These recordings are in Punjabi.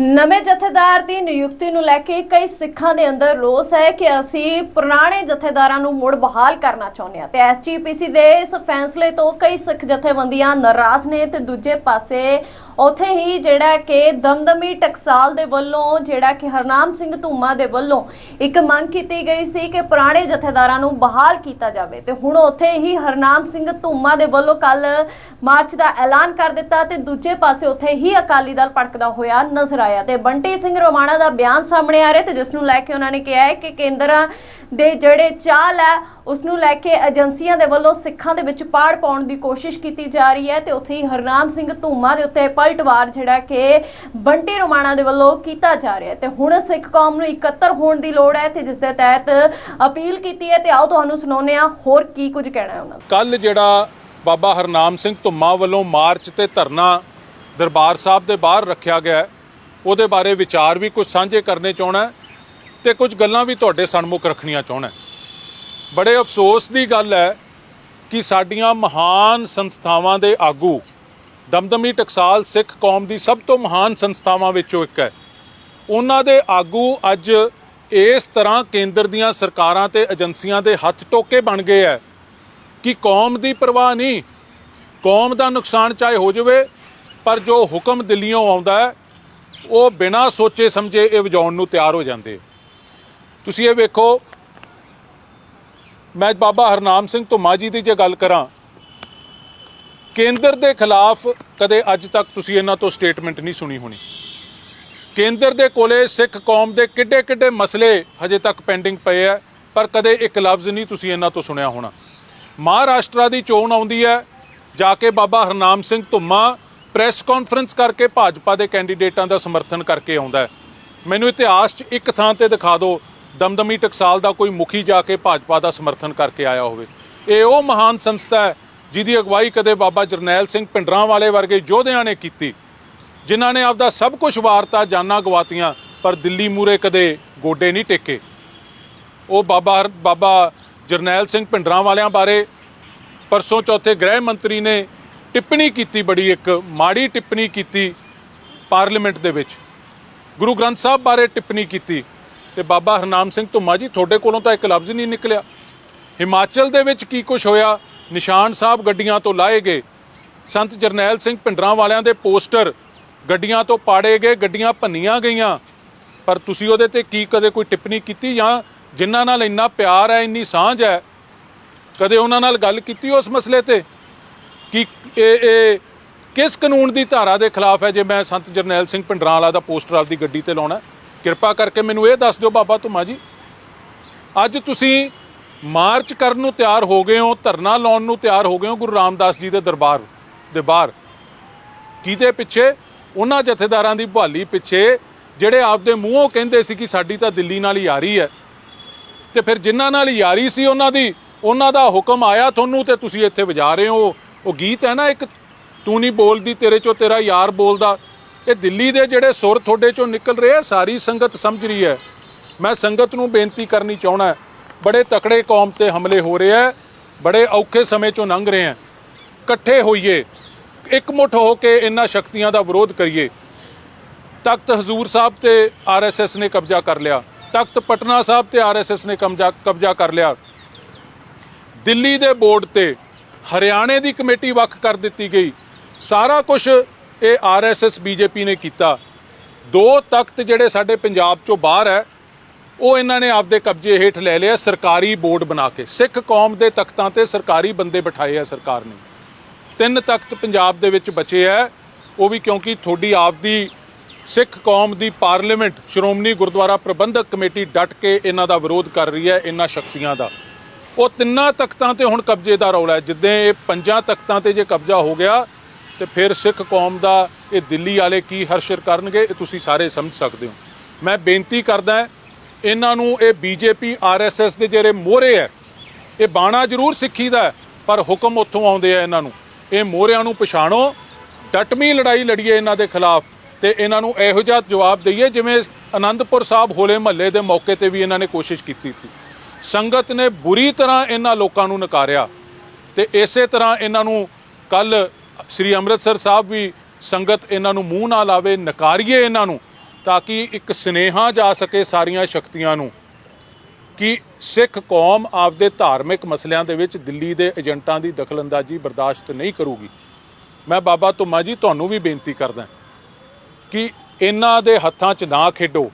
ਨਵੇਂ ਜਥੇਦਾਰ ਦੀ ਨਿਯੁਕਤੀ ਨੂੰ ਲੈ ਕੇ ਕਈ ਸਿੱਖਾਂ ਦੇ ਅੰਦਰ ਰੋਸ ਹੈ ਕਿ ਅਸੀਂ ਪੁਰਾਣੇ ਜਥੇਦਾਰਾਂ ਨੂੰ ਮੁੜ ਬਹਾਲ ਕਰਨਾ ਚਾਹੁੰਦੇ ਹਾਂ। ਤੇ ਐਸਜੀਪੀਸੀ ਦੇ ਇਸ ਫੈਸਲੇ ਤੋਂ ਕਈ ਸਿੱਖ ਜਥੇਬੰਦੀਆਂ ਨਾਰਾਜ਼ ਨੇ ਤੇ ਦੂਜੇ ਪਾਸੇ ਉੱਥੇ ਹੀ ਜਿਹੜਾ ਕਿ ਦਮਦਮੀ ਟਕਸਾਲ ਦੇ ਵੱਲੋਂ, ਜਿਹੜਾ ਕਿ ਹਰਨਾਮ ਸਿੰਘ ਧੂਮਾ ਦੇ ਵੱਲੋਂ ਇੱਕ ਮੰਗ ਕੀਤੀ ਗਈ ਸੀ ਕਿ ਪੁਰਾਣੇ ਜਥੇਦਾਰਾਂ ਨੂੰ ਬਹਾਲ ਕੀਤਾ ਜਾਵੇ। ਤੇ ਹੁਣ ਉੱਥੇ ਹੀ ਹਰਨਾਮ ਸਿੰਘ ਧੂਮਾ ਦੇ ਵੱਲੋਂ ਕੱਲ ਮਾਰਚ ਦਾ ਐਲਾਨ ਕਰ ਦਿੱਤਾ ਤੇ ਦੂਜੇ ਪਾਸੇ ਉੱਥੇ ਹੀ ਅਕਾਲੀ ਦਲ ਭੜਕਦਾ ਹੋਇਆ ਨਜ਼ਰ ਆਇਆ ਤੇ ਬੰਟੀ ਸਿੰਘ ਰੋਮਾਣਾ ਦਾ ਬਿਆਨ ਸਾਹਮਣੇ ਆ ਰਿਹਾ ਤੇ ਜਿਸ ਨੂੰ ਲੈ ਕੇ ਉਹਨਾਂ ਨੇ ਕਿਹਾ ਹੈ ਕਿ ਕੇਂਦਰਾਂ ਦੇ ਜਿਹੜੇ ਚਾਲ ਹੈ ਉਸ ਨੂੰ ਲੈ ਕੇ ਏਜੰਸੀਆਂ ਦੇ ਵੱਲੋਂ ਸਿੱਖਾਂ ਦੇ ਵਿੱਚ ਪਾੜ ਪਾਉਣ ਦੀ ਕੋਸ਼ਿਸ਼ ਕੀਤੀ ਜਾ ਰਹੀ ਹੈ ਤੇ ਉੱਥੇ ਹੀ ਹਰਨਾਮ ਸਿੰਘ ਧੂਮਾ ਦੇ ਉੱਤੇ ਪਲਟਵਾਰ ਜਿਹੜਾ ਕਿ ਬੰਟੀ ਰੋਮਾਣਾ ਦੇ ਵੱਲੋਂ ਕੀਤਾ ਜਾ ਰਿਹਾ ਹੈ। ਤੇ ਹੁਣ ਸਿੱਖ ਕੌਮ ਨੂੰ ਇਕੱਤਰ ਹੋਣ ਦੀ ਲੋੜ ਹੈ ਤੇ ਜਿਸ ਦੇ ਤਹਿਤ ਅਪੀਲ ਕੀਤੀ ਹੈ ਤੇ ਆਓ ਤੁਹਾਨੂੰ ਸੁਣਾਉਂਦੇ ਹਾਂ ਹੋਰ ਕੀ ਕੁਝ ਕਹਿਣਾ ਹੈ ਉਹਨਾਂ ਦਾ। ਕੱਲ ਜਿਹੜਾ ਬਾਬਾ ਹਰਨਾਮ ਸਿੰਘ ਧੁੰਮਾ ਵੱਲੋਂ ਮਾਰਚ ਤੇ ਧਰਨਾ ਦਰਬਾਰ ਸਾਹਿਬ ਦੇ ਬਾਹਰ ਰੱਖਿਆ ਗਿਆ ਉਹਦੇ ਬਾਰੇ ਵਿਚਾਰ ਵੀ ਕੁਝ ਸਾਂਝੇ ਕਰਨੇ ਚਾਹਣਾ ਤੇ ਕੁਝ ਗੱਲਾਂ ਵੀ ਤੁਹਾਡੇ ਸਨਮੁਖ ਰੱਖਣੀਆਂ ਚਾਹਣਾ ਬੜੇ ਅਫਸੋਸ ਦੀ ਗੱਲ ਹੈ ਕਿ ਸਾਡੀਆਂ ਮਹਾਨ ਸੰਸਥਾਵਾਂ ਦੇ ਆਗੂ ਦਮਦਮੀ ਟਕਸਾਲ ਸਿੱਖ ਕੌਮ ਦੀ ਸਭ ਤੋਂ ਮਹਾਨ ਸੰਸਥਾਵਾਂ ਵਿੱਚੋਂ ਇੱਕ ਹੈ। ਉਹਨਾਂ ਦੇ ਆਗੂ ਅੱਜ ਇਸ ਤਰ੍ਹਾਂ ਕੇਂਦਰ ਦੀਆਂ ਸਰਕਾਰਾਂ ਤੇ ਏਜੰਸੀਆਂ ਦੇ ਹੱਥ ਟੋਕੇ ਬਣ ਗਏ ਹੈ ਕਿ ਕੌਮ ਦੀ ਪਰਵਾਹ ਨਹੀਂ, ਕੌਮ ਦਾ ਨੁਕਸਾਨ ਚਾਹੇ ਹੋ ਜਾਵੇ, ਪਰ ਜੋ ਹੁਕਮ ਦਿੱਲੀੋਂ ਆਉਂਦਾ ਹੈ, ਉਹ ਬਿਨਾਂ ਸੋਚੇ ਸਮਝੇ ਇਹ ਵਜਾਉਣ ਨੂੰ ਤਿਆਰ ਹੋ ਜਾਂਦੇ ਤੁਸੀਂ ਇਹ ਵੇਖੋ, ਮੈਂ ਬਾਬਾ ਹਰਨਾਮ ਸਿੰਘ ਧੁੰਮਾ ਜੀ ਦੀ ਜੇ ਗੱਲ ਕਰਾਂ ਕੇਂਦਰ ਦੇ ਖਿਲਾਫ ਕਦੇ ਅੱਜ ਤੱਕ ਤੁਸੀਂ ਇਹਨਾਂ ਤੋਂ ਸਟੇਟਮੈਂਟ ਨਹੀਂ ਸੁਣੀ ਹੋਣੀ। ਕੇਂਦਰ ਦੇ ਕੋਲੇ ਸਿੱਖ ਕੌਮ ਦੇ ਕਿੱਡੇ ਕਿੱਡੇ ਮਸਲੇ ਹਜੇ ਤੱਕ ਪੈਂਡਿੰਗ ਪਏ ਆ, ਪਰ ਕਦੇ ਇੱਕ ਲਫ਼ਜ਼ ਨਹੀਂ ਤੁਸੀਂ ਇਹਨਾਂ ਤੋਂ ਸੁਣਿਆ ਹੋਣਾ। ਮਹਾਰਾਸ਼ਟਰ ਦੀ ਚੋਣ ਆਉਂਦੀ ਹੈ, ਜਾ ਕੇ ਬਾਬਾ ਹਰਨਾਮ ਸਿੰਘ ਧੁੰਮਾ ਪ੍ਰੈਸ ਕਾਨਫਰੰਸ ਕਰਕੇ ਭਾਜਪਾ ਦੇ ਕੈਂਡੀਡੇਟਾਂ ਦਾ ਸਮਰਥਨ ਕਰਕੇ ਆਉਂਦਾ ਮੈਨੂੰ ਇਤਿਹਾਸ 'ਚ ਇੱਕ ਥਾਂ ਤੇ ਦਿਖਾ ਦਿਓ, ਦਮਦਮੀ ਟਕਸਾਲ ਦਾ ਕੋਈ ਮੁਖੀ ਜਾ ਕੇ ਭਾਜਪਾ ਦਾ ਸਮਰਥਨ ਕਰਕੇ ਆਇਆ ਹੋਵੇ। ਇਹ ਉਹ ਮਹਾਨ ਸੰਸਥਾ ਹੈ ਜਿਹਦੀ ਅਗਵਾਈ ਕਦੇ ਬਾਬਾ ਜਰਨੈਲ ਸਿੰਘ ਪਿੰਡਰਾਂ ਵਾਲੇ ਵਰਗੇ ਯੋਧਿਆਂ ਨੇ ਕੀਤੀ, ਜਿਨ੍ਹਾਂ ਨੇ ਆਪਦਾ ਸਭ ਕੁਝ ਵਾਰਤਾ ਜਾਨਾਂ ਗਵਾਤੀਆਂ, ਪਰ ਦਿੱਲੀ ਮੂਰੇ ਕਦੇ ਗੋਡੇ ਨਹੀਂ ਟੇਕੇ। ਉਹ ਬਾਬਾ ਬਾਬਾ ਜਰਨੈਲ ਸਿੰਘ ਭਿੰਡਰਾਂ ਵਾਲਿਆਂ ਬਾਰੇ ਪਰਸੋਂ ਚੌਥੇ ਗ੍ਰਹਿ ਮੰਤਰੀ ਨੇ ਟਿੱਪਣੀ ਕੀਤੀ, ਬੜੀ ਇੱਕ ਮਾੜੀ ਟਿੱਪਣੀ ਕੀਤੀ ਪਾਰਲੀਮੈਂਟ ਦੇ ਵਿੱਚ। ਗੁਰੂ ਗ੍ਰੰਥ ਸਾਹਿਬ ਬਾਰੇ ਟਿੱਪਣੀ ਕੀਤੀ ਤੇ ਬਾਬਾ ਹਰਨਾਮ ਸਿੰਘ ਧੁੰਮਾ ਜੀ, ਤੁਹਾਡੇ ਕੋਲੋਂ ਤਾਂ ਇੱਕ ਲਫ਼ਜ਼ ਨਹੀਂ ਨਿਕਲਿਆ। ਹਿਮਾਚਲ ਦੇ ਵਿੱਚ ਕੀ ਕੁਝ ਹੋਇਆ? ਨਿਸ਼ਾਨ ਸਾਹਿਬ ਗੱਡੀਆਂ ਤੋਂ ਲਾਏ ਗਏ। ਸੰਤ ਜਰਨੈਲ ਸਿੰਘ ਭਿੰਡਰਾਂ ਵਾਲਿਆਂ ਦੇ ਪੋਸਟਰ ਗੱਡੀਆਂ ਤੋਂ ਪਾੜੇ ਗਏ, ਗੱਡੀਆਂ ਭੰਨੀਆਂ ਗਈਆਂ। ਪਰ ਤੁਸੀਂ ਉਹਦੇ ਤੇ ਕੀ ਕਦੇ ਕੋਈ ਟਿੱਪਣੀ ਕੀਤੀ ਜਾਂ ਜਿਨ੍ਹਾਂ ਨਾਲ ਇੰਨਾ ਪਿਆਰ ਹੈ, ਇੰਨੀ ਸਾਂਝ ਹੈ, ਕਦੇ ਉਹਨਾਂ ਨਾਲ ਗੱਲ ਕੀਤੀ ਉਸ ਮਸਲੇ ਤੇ? ਕਿ ਇਹ ਇਹ ਕਿਸ ਕਾਨੂੰਨ ਦੀ ਧਾਰਾ ਦੇ ਖਿਲਾਫ ਹੈ ਜੇ ਮੈਂ ਸੰਤ ਜਰਨੈਲ ਸਿੰਘ ਭਿੰਡਰਾਂ ਵਾਲਾ ਦਾ ਪੋਸਟਰ ਆਪਦੀ ਗੱਡੀ ਤੇ ਲਾਉਣਾ? ਕਿਰਪਾ ਕਰਕੇ ਮੈਨੂੰ ਇਹ ਦੱਸ ਦਿਓ ਬਾਬਾ ਧੁਮਾ ਜੀ। ਅੱਜ ਤੁਸੀਂ ਮਾਰਚ ਕਰਨ ਨੂੰ ਤਿਆਰ ਹੋ ਗਏ ਹੋ, ਧਰਨਾ ਲਾਉਣ ਨੂੰ ਤਿਆਰ ਹੋ ਗਏ ਹੋ ਗੁਰੂ ਰਾਮਦਾਸ ਜੀ ਦੇ ਦਰਬਾਰ, ਦੇ ਬਾਹਰ। ਕਿਹਦੇ ਪਿੱਛੇ? ਉਹਨਾਂ ਜਥੇਦਾਰਾਂ ਦੀ ਬਹਾਲੀ ਪਿੱਛੇ ਜਿਹੜੇ ਆਪਦੇ ਮੂੰਹੋਂ ਕਹਿੰਦੇ ਸੀ ਕਿ ਸਾਡੀ ਤਾਂ ਦਿੱਲੀ ਨਾਲ ਯਾਰੀ ਹੈ। ਤੇ ਫਿਰ ਜਿਨ੍ਹਾਂ ਨਾਲ ਯਾਰੀ ਸੀ ਉਹਨਾਂ ਦੀ, ਉਹਨਾਂ ਦਾ ਹੁਕਮ ਆਇਆ ਤੁਹਾਨੂੰ ਤੇ ਤੁਸੀਂ ਇੱਥੇ ਵਜਾ ਰਹੇ ਹੋ। ਉਹ ਗੀਤ ਹੈ ਨਾ ਇੱਕ, ਤੂੰ ਨਹੀਂ ਬੋਲਦੀ, ਤੇਰੇ ਚੋਂ ਤੇਰਾ ਯਾਰ ਬੋਲਦਾ। ਇਹ ਦਿੱਲੀ ਦੇ ਜਿਹੜੇ ਸੁਰ ਤੁਹਾਡੇ ਚੋਂ ਨਿਕਲ ਰਹੇ ਆ, ਸਾਰੀ ਸੰਗਤ ਸਮਝ ਰਹੀ ਹੈ। ਮੈਂ ਸੰਗਤ ਨੂੰ ਬੇਨਤੀ ਕਰਨੀ ਚਾਹਣਾ ਬੜੇ ਤਕੜੇ ਕੌਮ ਤੇ ਹਮਲੇ ਹੋ ਰਹੇ ਆ ਬੜੇ ਔਖੇ ਸਮੇਂ ਚੋਂ ਲੰਘ ਰਹੇ ਆ ਇਕੱਠੇ ਹੋਈਏ ਇਕਮੁੱਠ ਹੋ ਕੇ ਇਹਨਾਂ ਸ਼ਕਤੀਆਂ ਦਾ ਵਿਰੋਧ ਕਰੀਏ। ਤਖਤ ਹਜ਼ੂਰ ਸਾਹਿਬ ਤੇ ਆਰਐਸਐਸ ਨੇ ਕਬਜ਼ਾ ਕਰ ਲਿਆ। ਤਖਤ ਪਟਨਾ ਸਾਹਿਬ ਤੇ ਆਰਐਸਐਸ ਨੇ ਕਬਜ਼ਾ ਕਬਜ਼ਾ ਕਰ ਲਿਆ। ਦਿੱਲੀ ਦੇ ਬੋਰਡ ਤੇ ਹਰਿਆਣੇ ਦੀ ਕਮੇਟੀ ਵੱਖ ਕਰ ਦਿੱਤੀ ਗਈ। ਸਾਰਾ ਕੁਝ ਇਹ ਆਰਐਸਐਸ ਬੀਜੇਪੀ ਨੇ ਕੀਤਾ। ਦੋ ਤਖਤ ਜਿਹੜੇ ਸਾਡੇ ਪੰਜਾਬ ਚੋਂ ਬਾਹਰ ਹੈ ਉਹ ਇਹਨਾਂ ਨੇ ਆਪਦੇ ਕਬਜ਼ੇ ਹੇਠ ਲੈ ਲਿਆ, ਸਰਕਾਰੀ ਬੋਰਡ ਬਣਾ ਕੇ। ਸਿੱਖ ਕੌਮ ਦੇ ਤਖਤਾਂ ਤੇ ਸਰਕਾਰੀ ਬੰਦੇ ਬਿਠਾਏ ਆ ਸਰਕਾਰ ਨੇ। ਤਿੰਨ ਤਖਤ ਪੰਜਾਬ ਦੇ ਵਿੱਚ ਬਚੇ ਆ। ਉਹ ਵੀ ਕਿਉਂਕਿ ਤੁਹਾਡੀ ਆਪਦੀ ਸਿੱਖ ਕੌਮ ਦੀ ਪਾਰਲੀਮੈਂਟ, ਸ਼੍ਰੋਮਣੀ ਗੁਰਦੁਆਰਾ ਪ੍ਰਬੰਧਕ ਕਮੇਟੀ ਡਟ ਕੇ ਇਹਨਾਂ ਦਾ ਵਿਰੋਧ ਕਰ ਰਹੀ ਹੈ, ਇਹਨਾਂ ਸ਼ਕਤੀਆਂ ਦਾ। ਉਹ ਤਿੰਨਾਂ ਤਖਤਾਂ ਤੇ ਹੁਣ ਕਬਜ਼ੇ ਦਾ ਰੌਲਾ ਹੈ। ਜਿੱਦਾਂ ਇਹ ਪੰਜਾਂ ਤਖਤਾਂ ਤੇ ਜੇ ਕਬਜ਼ਾ ਹੋ ਗਿਆ, ਤੇ ਫਿਰ ਸਿੱਖ ਕੌਮ ਦਾ ਇਹ ਦਿੱਲੀ ਵਾਲੇ ਕੀ ਹਰਸ਼ਰ ਕਰਨਗੇ, ਇਹ ਤੁਸੀਂ ਸਾਰੇ ਸਮਝ ਸਕਦੇ ਹੋ। ਮੈਂ ਬੇਨਤੀ ਕਰਦਾ ਇਹਨਾਂ ਨੂੰ ਇਹ ਬੀਜੇਪੀ, ਆਰਐਸਐਸ ਦੇ ਜਿਹੜੇ ਮੋਹਰੇ ਹੈ, ਇਹ ਬਾਣਾ ਜ਼ਰੂਰ ਸਿੱਖੀ ਦਾ ਪਰ ਹੁਕਮ ਉੱਥੋਂ ਆਉਂਦੇ ਆ ਇਹਨਾਂ ਨੂੰ। ਇਹ ਮੋਹਰਿਆਂ ਨੂੰ ਪਛਾਣੋ ਡਟਮੀ ਲੜਾਈ ਲੜੀਏ ਇਹਨਾਂ ਦੇ ਖਿਲਾਫ ਤੇ ਇਹਨਾਂ ਨੂੰ ਇਹੋ ਜਿਹਾ ਜਵਾਬ ਦਈਏ ਜਿਵੇਂ ਅਨੰਦਪੁਰ ਸਾਹਿਬ ਹੋਲੇ ਮਹੱਲੇ ਦੇ ਮੌਕੇ ਤੇ ਵੀ ਇਹਨਾਂ ਨੇ ਕੋਸ਼ਿਸ਼ ਕੀਤੀ ਸੀ। ਸੰਗਤ ਨੇ ਬੁਰੀ ਤਰ੍ਹਾਂ ਇਹਨਾਂ ਲੋਕਾਂ ਨੂੰ ਨਕਾਰਿਆ ਤੇ ਇਸੇ ਤਰ੍ਹਾਂ ਇਹਨਾਂ ਨੂੰ ਕੱਲ ਸ੍ਰੀ ਅੰਮ੍ਰਿਤਸਰ ਸਾਹਿਬ ਵੀ ਸੰਗਤ ਇਹਨਾਂ ਨੂੰ ਮੂੰਹ ਨਾ ਲਾਵੇ, ਨਕਾਰੀਏ ਇਹਨਾਂ ਨੂੰ। ਤਾਂ ਕਿ ਇੱਕ ਸਨੇਹਾ ਜਾ ਸਕੇ ਸਾਰੀਆਂ ਸ਼ਕਤੀਆਂ ਨੂੰ ਕਿ ਸਿੱਖ ਕੌਮ ਆਪਦੇ ਧਾਰਮਿਕ ਮਸਲਿਆਂ ਦੇ ਵਿੱਚ ਦਿੱਲੀ ਦੇ ਏਜੰਟਾਂ ਦੀ ਦਖਲਅੰਦਾਜ਼ੀ ਬਰਦਾਸ਼ਤ ਨਹੀਂ ਕਰੂਗੀ। ਮੈਂ ਬਾਬਾ ਧੁੰਮਾ ਜੀ, ਤੁਹਾਨੂੰ ਵੀ ਬੇਨਤੀ ਕਰਦਾ ਕਿ ਇਹਨਾਂ ਦੇ ਹੱਥਾਂ 'ਚ ਨਾ ਖੇਡੋ।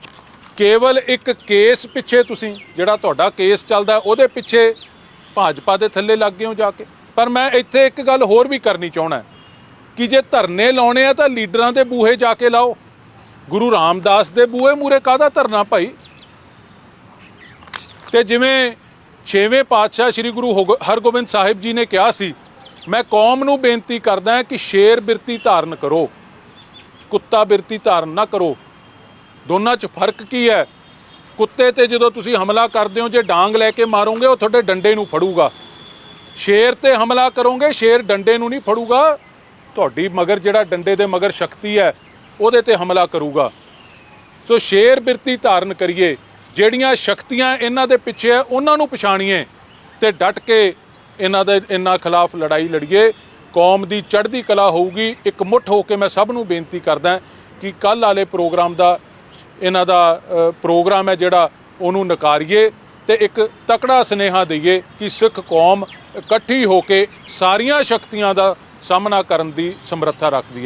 ਕੇਵਲ ਇੱਕ ਕੇਸ ਪਿੱਛੇ ਤੁਸੀਂ, ਜਿਹੜਾ ਤੁਹਾਡਾ ਕੇਸ ਚੱਲਦਾ, ਉਹਦੇ ਪਿੱਛੇ ਭਾਜਪਾ ਦੇ ਥੱਲੇ ਲੱਗ ਗਏ ਹੋ ਜਾ ਕੇ। ਪਰ ਮੈਂ ਇੱਥੇ ਇੱਕ ਗੱਲ ਹੋਰ ਵੀ ਕਰਨੀ ਚਾਹਣਾ ਕਿ ਜੇ ਧਰਨੇ ਲਾਉਣੇ ਆ ਤਾਂ ਲੀਡਰਾਂ ਦੇ ਬੂਹੇ ਜਾ ਕੇ ਲਾਓ। ਗੁਰੂ ਰਾਮਦਾਸ ਦੇ ਬੂਹੇ ਮੂਰੇ ਕਾਹਦਾ ਧਰਨਾ ਭਾਈ? ਤੇ ਜਿਵੇਂ ਛੇਵੇਂ ਪਾਤਸ਼ਾਹ ਸ੍ਰੀ ਗੁਰੂ ਹੋਗ- ਹਰਗੋਬਿੰਦ ਸਾਹਿਬ ਜੀ ਨੇ ਕਿਹਾ ਸੀ, ਮੈਂ ਕੌਮ ਨੂੰ ਬੇਨਤੀ ਕਰਦਾ ਹਾਂ ਕਿ ਸ਼ੇਰ ਬਿਰਤੀ ਧਾਰਨ ਕਰੋ, ਕੁੱਤਾ ਬਿਰਤੀ ਧਾਰਨ ਨਾ ਕਰੋ। ਦੋਨਾਂ 'ਚ ਫ਼ਰਕ ਕੀ ਹੈ? ਕੁੱਤੇ ਤੇ ਜਦੋਂ ਤੁਸੀਂ ਹਮਲਾ ਕਰਦੇ ਹੋ, ਜੇ ਡਾਂਗ ਲੈ ਕੇ ਮਾਰੋਗੇ, ਉਹ ਤੁਹਾਡੇ ਡੰਡੇ ਨੂੰ ਫੜੂਗਾ। ਸ਼ੇਰ ਤੇ ਹਮਲਾ ਕਰੋਗੇ, ਸ਼ੇਰ ਡੰਡੇ ਨੂੰ ਨਹੀਂ ਫੜੂਗਾ। ਤੁਹਾਡੀ ਮਗਰ ਜਿਹੜਾ ਡੰਡੇ ਦੇ ਮਗਰ ਸ਼ਕਤੀ ਹੈ ਉਹਦੇ ਤੇ ਹਮਲਾ ਕਰੂਗਾ। ਸੋ ਸ਼ੇਰ ਬਿਰਤੀ ਧਾਰਨ ਕਰੀਏ। ਜਿਹੜੀਆਂ ਸ਼ਕਤੀਆਂ ਇਹਨਾਂ ਦੇ ਪਿੱਛੇ ਹੈ ਉਹਨਾਂ ਨੂੰ ਪਛਾਣੀਏ ਤੇ ਡਟ ਕੇ ਇਹਨਾਂ ਦੇ, ਇਹਨਾਂ ਖਿਲਾਫ ਲੜਾਈ ਲੜੀਏ। ਕੌਮ ਦੀ ਚੜ੍ਹਦੀ ਕਲਾ ਹੋਊਗੀ। ਇੱਕ ਮੁੱਠ ਹੋ ਕੇ ਮੈਂ ਸਭ ਨੂੰ ਬੇਨਤੀ ਕਰਦਾ ਕਿ ਕੱਲ ਵਾਲੇ ਪ੍ਰੋਗਰਾਮ ਦਾ, ਇਹਨਾਂ ਦਾ ਪ੍ਰੋਗਰਾਮ ਹੈ ਜਿਹੜਾ ਉਹਨੂੰ ਨਕਾਰੀਏ ਤੇ ਇੱਕ ਤਕੜਾ ਸਨੇਹਾ ਦਈਏ ਕਿ ਸਿੱਖ ਕੌਮ ਇਕੱਠੀ ਹੋ ਕੇ ਸਾਰੀਆਂ ਸ਼ਕਤੀਆਂ ਦਾ ਸਾਹਮਣਾ ਕਰਨ ਦੀ ਸਮਰੱਥਾ ਰੱਖਦੀ ਹੈ।